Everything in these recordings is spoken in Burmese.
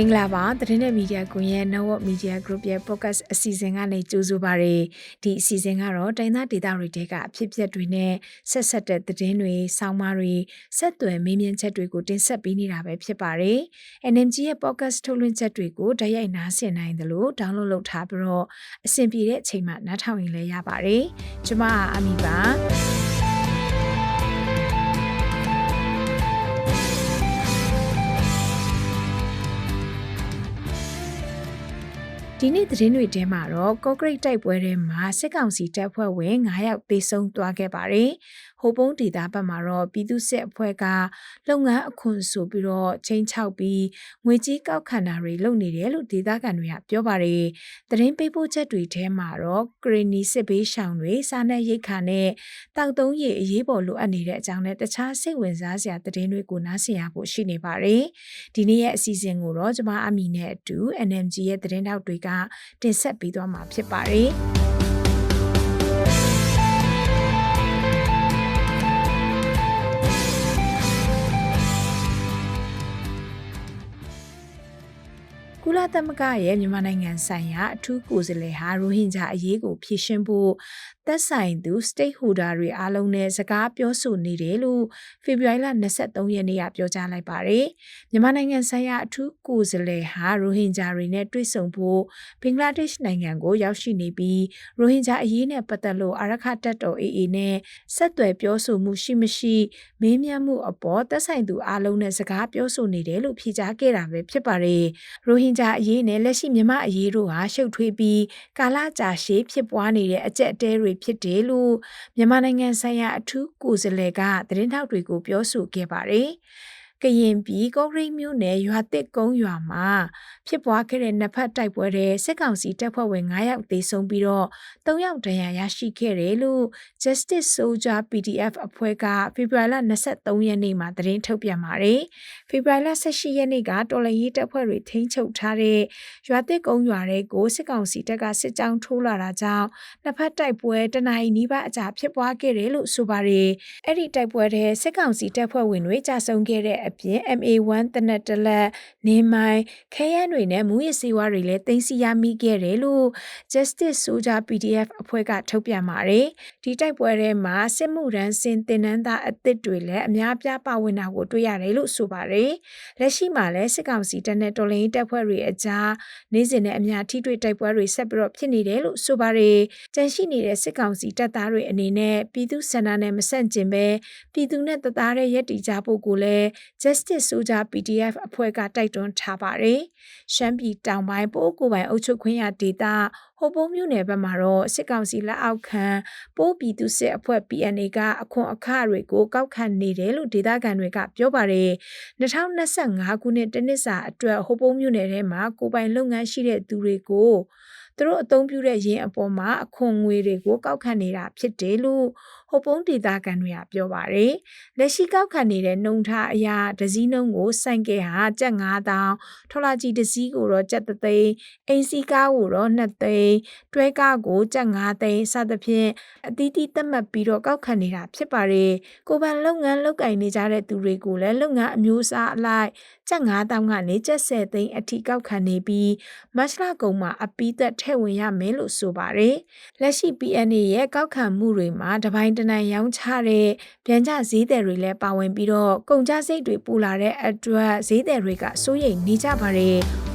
မင်္ဂလာပါသတင်းနဲ့မီဒီယာကွန်ရဲ့ Network Media Group ရဲ့ podcast အစီအစဉ်ကနေကြိုဆိုပါရစေဒီအစီအစဉ်ကတော့တိုင်းသားဒေသတွေတဲကအဖြစ်အပျက်တွေနဲ့ဆက်ဆက်တဲ့သတင်းတွေဆောင်းပါးတွေဆက်သွယ်မေးမြန်းချက်တွေကိုတင်ဆက်ပေးနေတာပဲဖြစ်ပါတယ် NMG ရဲ့ podcast ထုတ်လွှင့်ချက်တွေကိုတိုက်ရိုက်နားဆင်နိုင်တယ်လို့ download လုပ်ထားပြီးတော့အဆင်ပြေတဲ့အချိန်မှနားထောင်ရင်လည်းရပါတယ်ကျွန်မအမီပါ ဒီနေ့သတင်းတွေထဲမှာတော့ကော့ဂရိတ်တိုက်ပွဲထဲမှာစစ်ကောင်စီတပ်ဖွဲ့ဝင်9ယောက်သေဆုံးသွားခဲ့ပါတယ်။ဟိုပုံးဒေသဘက်မှာတော့ပြည်သူ့စစ်အဖွဲ့ကလုပ်ငန်းအခွန်ဆိုပြီးတော့ချင်းချောက်ပြီးငွေကြီးကောက်ခံတာတွေလုပ်နေတယ်လို့ဒေသခံတွေကပြောပါတယ်။သတင်းပေးပို့ချက်တွေထဲမှာတော့ကရီနီစစ်ဘေးရှောင်တွေစားနပ်ရိက္ခာနဲ့တောက်သုံးရည်အရေးပေါ်လိုအပ်နေတဲ့အကြောင်းနဲ့တခြားစိတ်ဝင်စားစရာသတင်းတွေကိုနားဆင်ရဖို့ရှိနေပါတယ်။ဒီနေ့ရဲ့အစီအစဉ်ကိုတော့ကျွန်မအမီနဲ့အတူ NMG ရဲ့သတင်းထောက်တွေကတင်ဆက်ပေးသွားမှာဖြစ်ပါတယ်။ ကုလသမဂ္ဂရဲ့မြန်မာနိုင်ငံဆိုင်ရာအထူးကိုယ်စားလှယ်ဟာရိုဟင်ဂျာအရေးကိုဖြေရှင်းဖို့သက်ဆိုင်သူ stakeholder တွေအားလုံးနဲ့စကားပြောဆိုနေတယ်လို့ဖေဖော်ဝါရီလ23ရက်နေ့ကပြောကြားလိုက်ပါတယ်။မြန်မာနိုင်ငံဆိုင်ရာအထူးကိုယ်စားလှယ်ဟာရိုဟင်ဂျာတွေနဲ့တွေ့ဆုံဖို့ဘင်္ဂလားဒေ့ရှ်နိုင်ငံကိုရောက်ရှိနေပြီးရိုဟင်ဂျာအရေးနဲ့ပတ်သက်လို့အာရခတပ်တော် AA နဲ့ဆက်သွယ်ပြောဆိုမှုရှိမရှိမေးမြန်းမှုအပေါ်သက်ဆိုင်သူအားလုံးနဲ့စကားပြောဆိုနေတယ်လို့ဖြေကြားခဲ့တာပဲဖြစ်ပါတယ်။ရိုဟင်ဂျာအရေးနဲ့လက်ရှိမြန်မာအရေးတို့ဟာရှုပ်ထွေးပြီးကာလကြာရှည်ဖြစ်ပွားနေတဲ့အကြက်အတဲတွေဖြစ်တယ်လို့မြန်မာနိုင်ငံဆိုင်ရာအထူးကိုယ်စားလှယ်ကသတင်းထောက်တွေကိုပြောဆိုခဲ့ပါတယ်။ ကရင်ပြည်ကော့ဂရိတ်မြို့နယ်ရွာတစ်ကုန်းရွာမှာဖြစ်ပွားခဲ့တဲ့နှစ်ဖက်တိုက်ပွဲတွေစစ်ကောင်စီတပ်ဖွဲ့ဝင်9ယောက်သေဆုံးပြီးတော့3ယောက်ဒဏ်ရာရရှိခဲ့တယ်လို့ Justice Soldier PDF အဖွဲ့ကဖေဖော်ဝါရီလ23ရက်နေ့မှာသတင်းထုတ်ပြန်ပါတယ်။ဖေဖော်ဝါရီလ18ရက်နေ့ကတော်လှန်ရေးတပ်ဖွဲ့တွေထိန်းချုပ်ထားတဲ့ရွာတစ်ကုန်းရွာတွေကိုစစ်ကောင်စီတပ်ကစစ်ကြောင်းထိုးလာတာကြောင့်နှစ်ဖက်တိုက်ပွဲတနအီနီးပါးအကြာဖြစ်ပွားခဲ့တယ်လို့ဆိုပါတယ်။အဲ့ဒီတိုက်ပွဲတွေစစ်ကောင်စီတပ်ဖွဲ့ဝင်တွေကြာဆုံးခဲ့တဲ့အပြင် MA1 တနက်တလက်နေမိုင်ခဲယမ်းတွေနဲ့မူရစေဝါတွေလည်းတင်စီရမိခဲ့တယ်လို့ Justice Soldier PDF အဖွဲ့ကထုတ်ပြန်ပါတယ်။ဒီတိုက်ပွဲထဲမှာစစ်မှုရန်စင်တင်နန်းသားအသစ်တွေလည်းအများပြားပါဝင်တာကိုတွေ့ရတယ်လို့ဆိုပါတယ်။လက်ရှိမှာလည်းစစ်ကောင်စီတပ်နဲ့တော်လှန်ရေးတပ်ဖွဲ့တွေအကြားနေစဉ်နဲ့အများထိတွေ့တိုက်ပွဲတွေဆက်ပြီးတော့ဖြစ်နေတယ်လို့ဆိုပါတယ်။ကြန့်ရှိနေတဲ့စစ်ကောင်စီတပ်သားတွေအနေနဲ့ပြည်သူစန္ဒနဲ့မဆန့်ကျင်ပဲပြည်သူနဲ့တသားတဲ့ရက်တီကြဖို့ကိုလည်း Justice Soldier PDF အဖွဲ့ကတိုက်တွန်းထားပါတယ်။ရှမ်းပြည်တောင်ပိုင်းပိုးကိုပိုင်အုပ်ချုပ်ခွင့်ရဒေသဟိုပုံးမြို့နယ်ဘက်မှာတော့စစ်ကောင်စီလက်အောက်ခံပိုးပြည်သူစစ်အဖွဲ့ PNA ကအခွန်အခတွေကိုကောက်ခံနေတယ်လို့ဒေသခံတွေကပြောပါတယ်။2025ခုနှစ်တနစ်စာအတွက်ဟိုပုံးမြို့နယ်ထဲမှာကိုပိုင်လုပ်ငန်းရှိတဲ့သူတွေကိုသူတို့အသုံးပြုတဲ့ရင်အပေါ်မှာအခွန်ငွေတွေကိုကောက်ခံနေတာဖြစ်တယ်လို့ဟိုပုံးဒေသခံတွေကပြောပါတယ်။လက်ရှိကောက်ခံနေတဲ့နှုံထားအရာဒဇီးနှုံကိုစိုင်ကဲဟာကျပ်9000ထော်လာကြီးဒဇီးကိုတော့ကျပ်3သိန်းအင်းစီကားကိုတော့2သိန်းတွဲကားကိုကျပ်9သိန်းစသဖြင့်အသီးသီးသတ်မှတ်ပြီးတော့ကောက်ခံနေတာဖြစ်ပါတယ်။ကိုဗန်လုပ်ငန်းလုပ်ကင်နေကြတဲ့သူတွေကိုလည်းလုပ်ငန်းအမျိုးအစားအလိုက်ကျပ်9000ကနေကျပ်10သိန်းအထိကောက်ခံနေပြီးမတ်လကုံမှာအပီးသက်ထည့်ဝင်ရမယ်လို့ဆိုပါတယ်။လက်ရှိ PNA ရဲ့ကောက်ခံမှုတွေမှာတပိုင်းတနိုင်ရောင်းချတဲ့ပြန်ကျဈေးသည်တွေလည်းပါဝင်ပြီးတော့ကုန်ကျစရိတ်တွေပူလာတဲ့အတွက်ဈေးသည်တွေကစိုးရိမ်နေကြပါတယ်။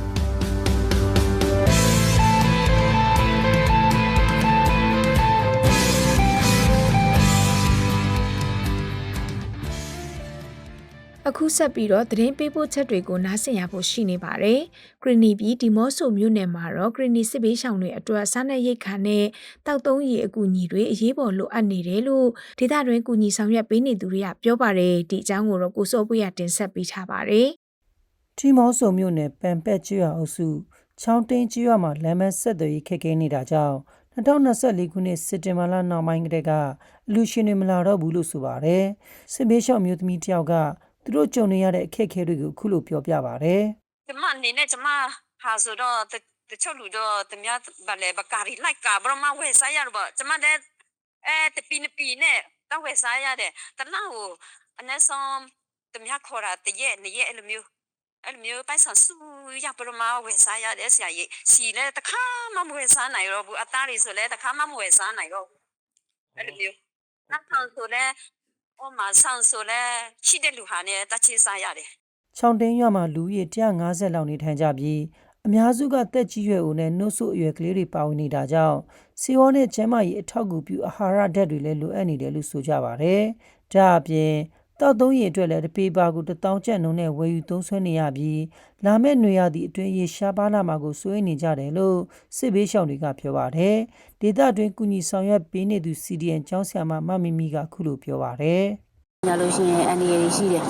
အခုဆက်ပြီးတော့သတင်းပေးပို့ချက်တွေကိုနားဆင်ရဖို့ရှိနေပါတယ်။ဂရနီပြည်ဒီမော့ဆိုမြို့နယ်မှာတော့ဂရနီစစ်ဘေးရှောင်တွေအတွက်စားနပ်ရိက္ခာနဲ့တောက်သုံးရည်အကူအညီတွေအရေးပေါ်လိုအပ်နေတယ်လို့ဒေသတွင်းကူညီဆောင်ရွက်ပေးနေသူတွေကပြောပါတယ်။ဒီအကြောင်းကိုတော့ကိုစိုးပွေးရတင်ဆက်ပေးထားပါတယ်။တီမောဆိုမြို့နယ်ပန်ပက်ကျွော်အုပ်စုချောင်းတင်းကျွော်မှာလမ်းမဆက်သွယ်ရေးခက်ခဲနေတာကြောင့်2024ခုနှစ်စက်တင်ဘာလနောက်ပိုင်းကတည်းကအလူရှင်တွေမလာတော့ဘူးလို့ဆိုပါတယ်။စစ်ဘေးရှောင်မျိုးသမီးတယောက်က သူတို့ကြုံနေရတဲ့အခက်အခဲတွေကိုအခုလိုပြောပြပါဗျ။ကျမအနေနဲ့ကျမဟာဆိုတော့တတချို့လူတော့တမဗလဲဘကာရီလိုက်ကာဘရမဝယ်စားရတော့ကျမတဲ့အဲတပီနပီနဲ့တော့ဝယ်စားရတယ်တလောက်ကိုအနည်းဆုံးတမခေါ်တာတရက်နှစ်ရက်အဲ့လိုမျိုးအဲ့လိုမျိုးပိုက်ဆံစုရပရမဝယ်စားရတယ်ဆရာကြီးစီလဲတခါမှမဝယ်စားနိုင်တော့ဘူးအသားတွေဆိုလဲတခါမှမဝယ်စားနိုင်တော့ဘူးအဲ့လိုမျိုးနောက်ဆောင်ဆိုလဲ ဟိုမှာဆောင်ဆိုလဲရှိတဲ့လူဟာနဲ့တချေစားရတယ်ချောင်းတင်းရွာမှာလူကြီး150လောက်နေထိုင်ကြပြီးအများစုကတက်ကြီးရွယ်ဦးနဲ့နှုတ်ဆုအရွယ်ကလေးတွေပါဝင်နေတာကြောင့်စီဝေါနဲ့ကျန်းမာရေးအထောက်အကူပြုအာဟာရဓာတ်တွေလည်းလိုအပ်နေတယ်လို့ဆိုကြပါတယ်။ဒါအပြင် တောက်သုံးရည်အတွက်လည်းတပေပါကို1000ကျပ်နှုန်းနဲ့ဝယ်ယူသုံးစွဲနေရပြီးလာမယ့်နွေရာသီအတွင်းရေရှားပါလာမှာကိုစိုးရိမ်နေကြတယ်လို့စစ်ဘေးရှောင်တွေကပြောပါတယ်။ဒေသအတွင်းကုညီဆောင်ရွက်ပေးနေသူ CDN ကျောင်းဆရာမမမီမီကခုလိုပြောပါတယ်။ ညလို့ရှိရင်အန်ဒီရီရှိတယ်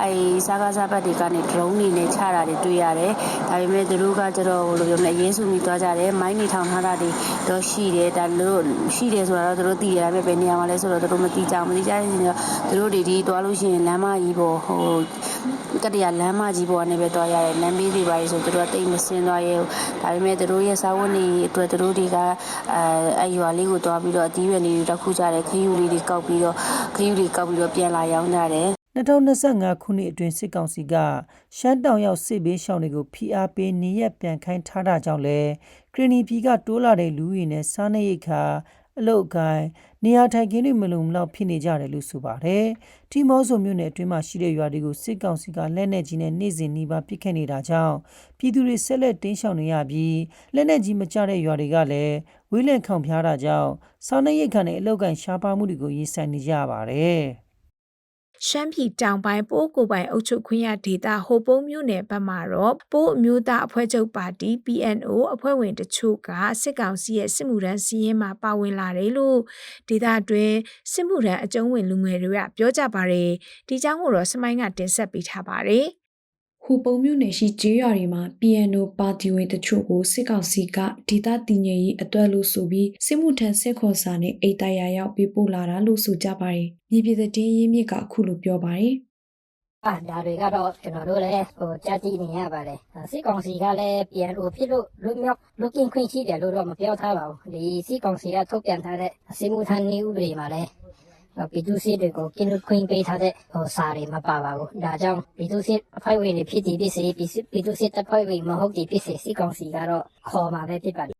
အဲဒီစားကားစားပတ်တွေကနေ drone တွေနဲ့ချတာတွေတွေ့ရတယ်ဒါပေမဲ့သူတို့ကကျတော့ဟိုလိုပြောမလဲအရင်စုမိသွားကြတယ်မိုင်းနေထောင်ထားတာတွေတော့ရှိတယ်ဒါလို့ရှိတယ်ဆိုတော့သူတို့သိရတယ်ဒါပေမဲ့ဘယ်နေရာမှာလဲဆိုတော့သူတို့မသိကြဘူးမသိကြတဲ့နေတော့သူတို့တွေဒီသွားလို့ရှိရင်လမ်းမကြီးပေါ်ဟိုကတရလမ်းမကြီးပေါ်ကနေပဲသွားရတယ်လမ်းဘေးတွေပါလေဆိုသူတို့ကတိတ်မစင်းသွားရဲဘူးဒါပေမဲ့သူတို့ရဲ့စာဝတ်နေအတွက်သူတို့တွေကအဲအရွာလေးကိုသွားပြီးတော့အတီးရွယ်လေးတွေတစ်ခုကြတယ်ခယူလေးတွေကောက်ပြီးတော့ ခယူတွေကောက်ပြီးတော့ပြန်လာရောင်းကြတယ်2025ခုနှစ်အတွင်းစစ်ကောင်စီကရှမ်းတောင်ရောက်စစ်ဘေးရှောင်တွေကိုဖိအားပေးနေရပြန်ခိုင်းထားတာကြောင့်လဲခရီနီပြည်ကတိုးလာတဲ့လူတွေနဲ့စားနပ်ရိက္ခာ အလုတ်အကိုင်းနေရာထိုင်ခင်းတွေမလုံမလောက်ဖြစ်နေကြတယ်လို့ဆိုပါတယ်။တီမောဆိုမြို့နယ်အတွင်းမှာရှိတဲ့ရွာတွေကိုစစ်ကောင်စီကလက်နက်ကြီးနဲ့နေ့စဉ်နှီးပါပစ်ခတ်နေတာကြောင့်ပြည်သူတွေဆက်လက်တင်းရှောင်နေရပြီးလက်နက်ကြီးမကျတဲ့ရွာတွေကလည်းဝေးလံခေါင်ဖျားတာကြောင့်စားနပ်ရိက္ခာနဲ့အလုတ်အကိုင်းရှားပါမှုတွေကိုရင်ဆိုင်နေကြရပါတယ်။ ရှမ်းပြည်တောင်ပိုင်းပိုးကိုပိုင်အုပ်ချုပ်ခွင့်ရဒေသဟိုပုံးမြို့နယ်ဘက်မှာတော့ပိုးအမျိုးသားအဖွဲ့ချုပ်ပါတီ PNO အဖွဲ့ဝင်တချို့ကစစ်ကောင်စီရဲ့စစ်မှုထမ်းစီးရင်မှာပါဝင်လာတယ်လို့ဒေသအတွင်းစစ်မှုထမ်းအကျုံးဝင်လူငယ်တွေကပြောကြပါတယ်ဒီကြောင့်ကိုတော့စမိုင်းကတင်ဆက်ပေးထားပါတယ် ဟူပုံမြို့နယ်ရှိကျေးရွာတွေမှာ PNO ပါတီဝင်တချို့ကိုစစ်ကောင်စီကဒေသတည်ငြိမ်ရေးအတွက်လို့ဆိုပြီးစစ်မှုထမ်းစစ်ခေါ်စာနဲ့အိတ်တရာရောက်ပေးပို့လာတာလို့ဆိုကြပါတယ်။မြေပြည်သတင်းရင်းမြစ်ကအခုလိုပြောပါတယ်။အာဒါတွေကတော့ကျွန်တော်တို့လည်းဟိုကြက်ကြည့်နေရပါတယ်အာစစ်ကောင်စီကလည်း PNO ဖြစ်လို့လွတ်မြောက်လွတ်ကင်းခွင့်ရှိတယ်လို့တော့မပြောထားပါဘူးဒီစစ်ကောင်စီကထုတ်ပြန်ထားတဲ့စစ်မှုထမ်းနည်းဥပဒေမှာလည်းဟို ပြည်သူစစ်တွေကိုကင်းလွတ်ခွင့်ပေးထားတဲ့ဟိုစာတွေမပါပါဘူးဒါကြောင့်ပြည်သူစစ်အဖွဲ့ဝင်တွေဖြစ်တည်ဖြစ်စေပြည်စစ်ပြည်သူစစ်တပ်ဖွဲ့ဝင်မဟုတ်တည်ဖြစ်စေစစ်ကောင်စီကတော့ခေါ်မှာပဲဖြစ်ပါတယ်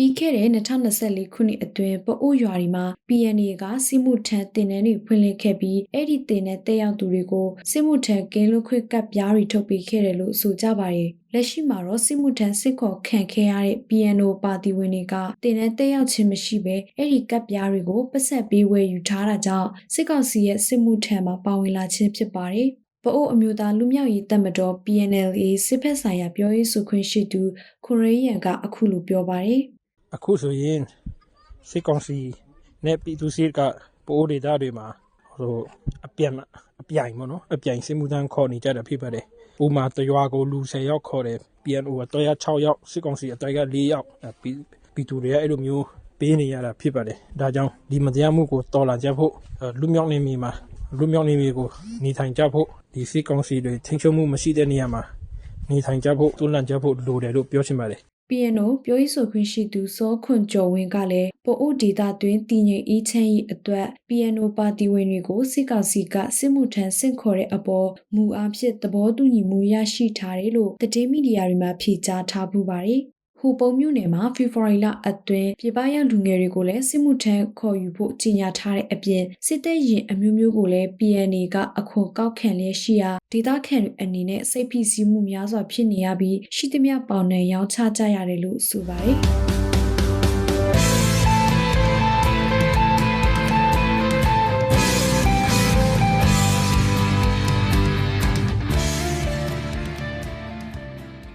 ပြီးခဲ့တဲ့2024ခုနှစ်အတွင်းပအိုးရွာဒီမှာ PNA ကစစ်မှုထမ်းတင်နန်းတွေဖွင့်လှစ်ခဲ့ပြီးအဲ့ဒီတင်တဲ့တက်ရောက်သူတွေကိုစစ်မှုထမ်းကင်းလွတ်ခွင့်ကပ်ပြားတွေထုတ်ပေးခဲ့တယ်လို့ဆိုကြပါတယ်။လက်ရှိမှာတော့စစ်မှုထမ်းစစ်ခေါ်ခံခဲ့ရတဲ့ PNO ပါတီဝင်တွေကတင်တဲ့တက်ရောက်ခြင်းမရှိဘဲအဲ့ဒီကပ်ပြားတွေကိုပတ်ဆက်ပေးဝယ်ယူထားတာကြောင့်စစ်ကောင်စီရဲ့စစ်မှုထမ်းမှာပါဝင်လာခြင်းဖြစ်ပါတယ်။ပအိုးအမျိုးသားလူမျိုးရေးတပ်မတော် PNLA စစ်ဖက်ဆိုင်ရာပြောရေးဆိုခွင့်ရှိသူခွန်ရေးရန်ကအခုလိုပြောပါတယ် အခုဆိုရင်စစ်ကောင်စီနဲ့ပြည်သူစစ်ကပိုးဒေတာတွေမှာဟိုအပြန်အပြိုင်ပေါ့နော်အပြိုင်စစ်မှုထမ်းခေါ်နေကြတာဖြစ်ပါတယ်။ဥမာတရွာကိုလူ10ယောက်ခေါ်တယ် PNO ကတော့ရ6ယောက်စစ်ကောင်စီအတိုက်က4ယောက်အဲပြည်ပြည်သူတွေကအဲ့လိုမျိုးပေးနေရတာဖြစ်ပါတယ်။ဒါကြောင့်ဒီမတရားမှုကိုတော်လာကြဖို့အဲလူမျိုးနေမီမှာလူမျိုးနေမီကိုနေထိုင်ကြဖို့ဒီစစ်ကောင်စီတွေထိန်းချုပ်မှုမရှိတဲ့နေရာမှာနေထိုင်ကြဖို့တွန်းလှန်ကြဖို့လိုတယ်လို့ပြောချင်ပါတယ် PNO ပြောရေးဆိုခွင့်ရှိသူစောခွန်ကျော်ဝင်းကလည်းပိုအိုဒေတာတွင်တည်ငြိမ်အေးချမ်းရေးအတွက် PNO ပါတီဝင်တွေကိုစစ်ကောင်စီကစစ်မှုထမ်းဆင့်ခေါ်တဲ့အပေါ်မူအားဖြင့်သဘောတူညီမှုရရှိထားတယ်လို့သတင်းမီဒီယာတွေမှာဖြေကြားထားပူပါတယ် ဟူပုံမြို့နယ်မှာဖေဖော်ဝါရီလအတွင်းပြည်ပရောက်လူငယ်တွေကိုလည်းစစ်မှုထမ်းခေါ်ယူဖို့ကြေညာထားတဲ့အပြင်စစ်တပ်ရင်အမျိုးမျိုးကိုလည်း PNA ကအခွန်ကောက်ခံလျက်ရှိရာဒေသခံတွေအနေနဲ့စိတ်ဖိစီးမှုများစွာဖြစ်နေရပြီးရှိသမျှပေါင်နဲ့ရောင်းချကြရတယ်လို့ဆိုပါတယ်။